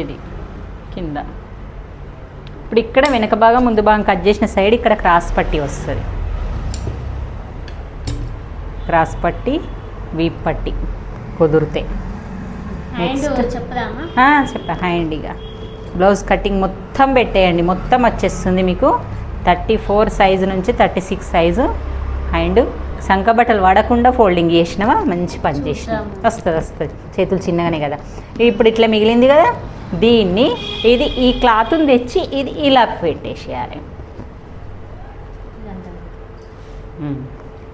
ఇది కింద. ఇప్పుడు ఇక్కడ వెనక భాగం ముందు భాగం కట్ చేసిన సైడ్ ఇక్కడ క్రాస్ పట్టి వస్తుంది. క్రాస్ పట్టి వీప్ పట్టి కుదిరితే. చెప్పా హ్యాండీగా బ్లౌజ్ కటింగ్ మొత్తం పెట్టేయండి. మొత్తం వచ్చేస్తుంది మీకు థర్టీ ఫోర్ సైజు నుంచి థర్టీ సిక్స్ సైజు అండ్ సంక బట్టలు వాడకుండా ఫోల్డింగ్ చేసినవా? మంచి పని చేసినావు? చూద్దాము. వస్తుంది వస్తుంది. చేతులు చిన్నగానే కదా. ఇప్పుడు ఇట్లా మిగిలింది కదా? దీన్ని ఇది ఈ క్లాత్ని తెచ్చి ఇది ఇలా పెట్టేసేయాలి.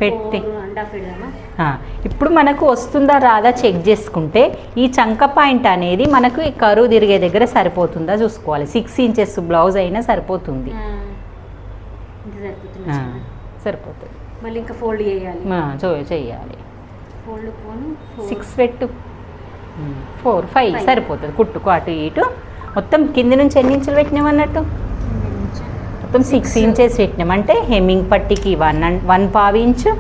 పెట్టి. ఇప్పుడు మనకు వస్తుందా రాదా చెక్ చేసుకుంటే ఈ చంక పాయింట్ అనేది మనకు ఈ కరువు తిరిగే దగ్గర సరిపోతుందా చూసుకోవాలి. సిక్స్ ఇంచెస్ బ్లౌజ్ అయినా సరిపోతుంది. సరిపోతుంది. మళ్ళీ ఇంకా ఫోల్డ్ చేయాలి. ఆ, చూ చెయ్యాలి ఫోల్డ్ పోను fold. సిక్స్ పెట్టు. Four five. సరిపోతుంది. కుట్టుకు అటు ఇటు. మొత్తం కింది నుంచి ఎన్ని ఇంచులు పెట్టినామన్నట్టు కింద నుంచి. మొత్తం సిక్స్ ఇంచెస్ పెట్టినాం. అంటే హెమ్మింగ్ పట్టికి వన్ వన్ పావు ఇంచు.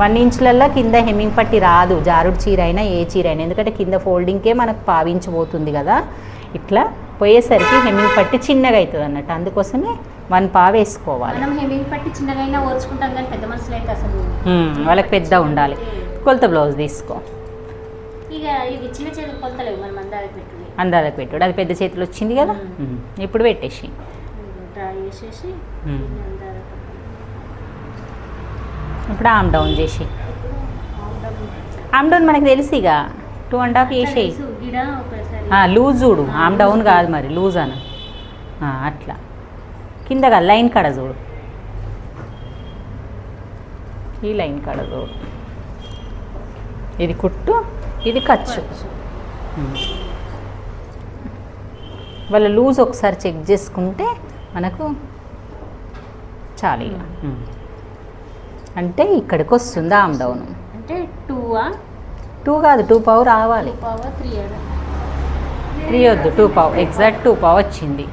వన్ ఇంచులల్లో కింద హెమ్మింగ్ పట్టి రాదు. జారుడు చీర అయినా ఏ చీర అయినా. ఎందుకంటే కింద ఫోల్డింగ్కే మనకు పావించి పోతుంది కదా. ఇట్లా పోయేసరికి హెమ్మింగ్ పట్టి చిన్నగా అవుతుంది అన్నట్టు. అందుకోసమే వన్ పావు వేసుకోవాలి. మనం పట్టి చిన్నగా అయినా ఓర్చుకుంటాం కానీ పెద్ద మనుషులు అయితే అసలు ఉమ్, వాళ్ళకి పెద్ద ఉండాలి. కొలత బ్లౌజ్ తీసుకో. ఇక ఇవి చిన్న చేతులు కొలతలేవు మనం అందాలకు పెట్టుడు. అది పెద్ద చేతులు వచ్చింది కదా? ఇప్పుడు పెట్టేసి. డ్రా చేసేసి ఇప్పుడు ఆమ్ డౌన్ చేసి. ఆమ్ డౌన్ మనకు తెలుసు ఇక. టూ అండ్ హాఫ్ ఆ, లూజ్ చూడు. ఆమ్ డౌన్ కాదు మరి. లూజ్ అన? అట్లా. కింద కాదు లైన్ కాడ చూడు. ఈ లైన్ కాడ చూడు. ఇది కుట్టు. ఇది ఖర్చు. వాళ్ళ లూజ్ ఒకసారి చెక్ చేసుకుంటే మనకు చాలు. అంటే ఇక్కడికి వస్తుంది ఆమ్ డౌన్ అంటే టూ టూ కాదు టూ పావు రావాలి. పవర్ త్రీ వద్దు టూ పావు ఎగ్జాక్ట్ టూ పావు వచ్చింది.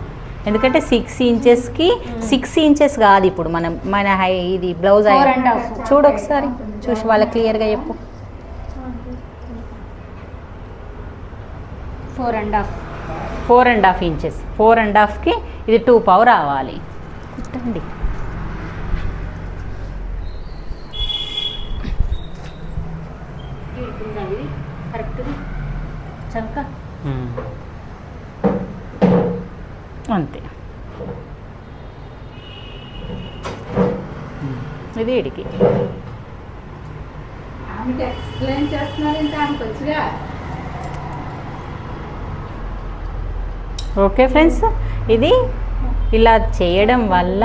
ఎందుకంటే సిక్స్ ఇంచెస్కి సిక్స్ ఇంచెస్ కాదు ఇప్పుడు మనం మన హై ఇది బ్లౌజ్. చూడు ఒకసారి చూసి వాళ్ళకి క్లియర్గా చెప్పు. Four and half. Four and half inches. Four and హాఫ్కి ఇది టూ పావు రావాలి. కుట్టండి. అంతే. ఇది ఇడికి. ఎక్స్ప్లెయిన్ చేస్తున్నారు ఇంకా ఆమెకు ఓకే ఫ్రెండ్స్? ఇది ఇలా చేయడం వల్ల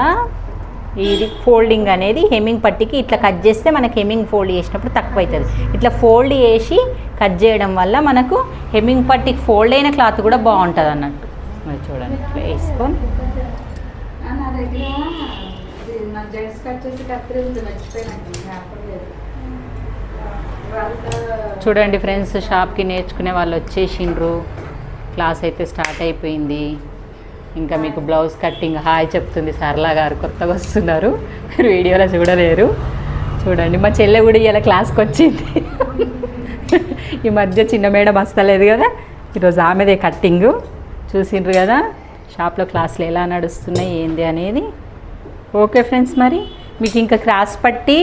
ఇది ఫోల్డింగ్ అనేది హెమ్మింగ్ పట్టికి ఇట్లా కట్ చేస్తే మనకి హెమ్మింగ్ ఫోల్డ్ చేసినప్పుడు తక్కువ అవుతుంది ఇట్లా ఫోల్డ్ చేసి కట్ చేయడం వల్ల మనకు హెమ్మింగ్ పట్టికి ఫోల్డ్ అయిన క్లాత్ కూడా బాగుంటుంది అన్నట్టు. మరి చూడండి ఇట్లా వేసుకొని. చూడండి ఫ్రెండ్స్ షాప్కి నేర్చుకునే వాళ్ళు వచ్చేసిండ్రు. క్లాస్ అయితే స్టార్ట్ అయిపోయింది. ఇంకా మీకు బ్లౌజ్ కట్టింగ్ హాయ్ చెప్తుంది సరళ గారు కొత్తగా వస్తున్నారు. మీరు వీడియోలో చూడలేరు. చూడండి మా చెల్లె కూడా ఇలా క్లాస్కి వచ్చింది. ఈ మధ్య చిన్న మేడం వస్తలేదు కదా. ఈరోజు ఆమెదే కట్టింగ్. చూసిండ్రు కదా షాప్లో క్లాసులు ఎలా నడుస్తున్నాయి ఏంది అనేది. ఓకే ఫ్రెండ్స్ మరి మీకు ఇంకా క్రాస్ పట్టి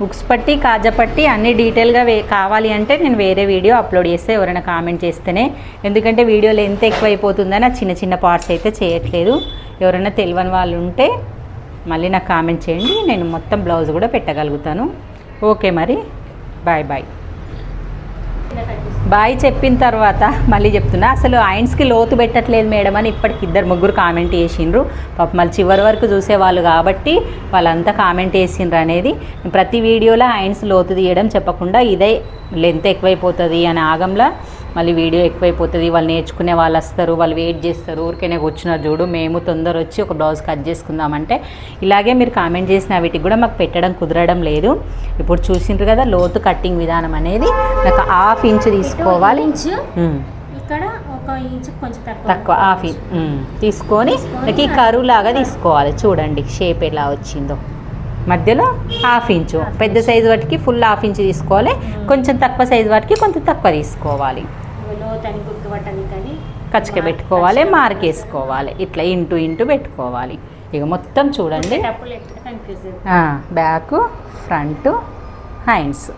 బుక్స్ పట్టి కాజా పట్టి అన్ని డీటెయిల్గా వే కావాలి అంటే నేను వేరే వీడియో అప్లోడ్ చేస్తే ఎవరైనా కామెంట్ చేస్తేనే. ఎందుకంటే వీడియో ఎంత ఎక్కువైపోతుందని ఆ చిన్న చిన్న పార్ట్స్ అయితే చేయట్లేదు. ఎవరైనా తెలియని వాళ్ళు ఉంటే మళ్ళీ నాకు కామెంట్ చేయండి. నేను మొత్తం బ్లౌజ్ కూడా పెట్టగలుగుతాను. ఓకే మరి. Bye bye. బాయ్ చెప్పిన తర్వాత మళ్ళీ చెప్తున్నా అసలు ఆయన్స్కి లోతు పెట్టట్లేదు మేడం అని ఇప్పటికి ఇద్దరు ముగ్గురు కామెంట్ చేసిండ్రు. పాప మళ్ళీ చివరి వరకు చూసేవాళ్ళు కాబట్టి వాళ్ళంతా కామెంట్ చేసిండ్రు అనేది. ప్రతి వీడియోలో ఆయన్స్ లోతు తీయడం చెప్పకుండా ఇదే లెంత్ ఎక్కువైపోతుంది అని ఆగంలో మళ్ళీ వీడియో ఎక్కువైపోతుంది వాళ్ళు నేర్చుకునే వాళ్ళు వస్తారు వాళ్ళు వెయిట్ చేస్తారు ఊరికనే కూర్చున్నారు చూడు మేము తొందర వచ్చి ఒక బ్లౌజ్ కట్ చేసుకుందామంటే ఇలాగే మీరు కామెంట్ చేసిన వీటికి కూడా మాకు పెట్టడం కుదరడం లేదు. ఇప్పుడు చూసిండ్రు కదా లోతు కట్టింగ్ విధానం అనేది నాకు హాఫ్ ఇంచ్ తీసుకోవాలి. ఇంచ్ ఇక్కడ ఒక ఇంచ్ కొంచెం తక్కువ హాఫ్ తీసుకొని నాకు ఈ కరువు లాగా తీసుకోవాలి. చూడండి షేప్ ఎలా వచ్చిందో. మధ్యలో హాఫ్ ఇంచు. పెద్ద సైజు వాటికి ఫుల్ హాఫ్ ఇంచ్ తీసుకోవాలి. కొంచెం తక్కువ సైజు వాటికి కొంచెం తక్కువ తీసుకోవాలి. కచ్చక పెట్టుకోవాలి మార్క్ వేసుకోవాలి. ఇట్లా ఇంటూ ఇంటూ పెట్టుకోవాలి. ఇక మొత్తం చూడండి. Back front hands.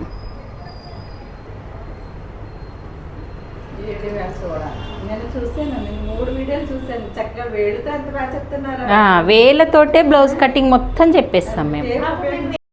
వీడియోస్ కూడా నేను చూసాను నేను మూడు వీడియోలు చూసాను చక్కగా వేడితో ఎంత బాగా చెప్తున్నారు? వేళ్ళతోటే బ్లౌజ్ కటింగ్ మొత్తం చెప్పేస్తాం మేము.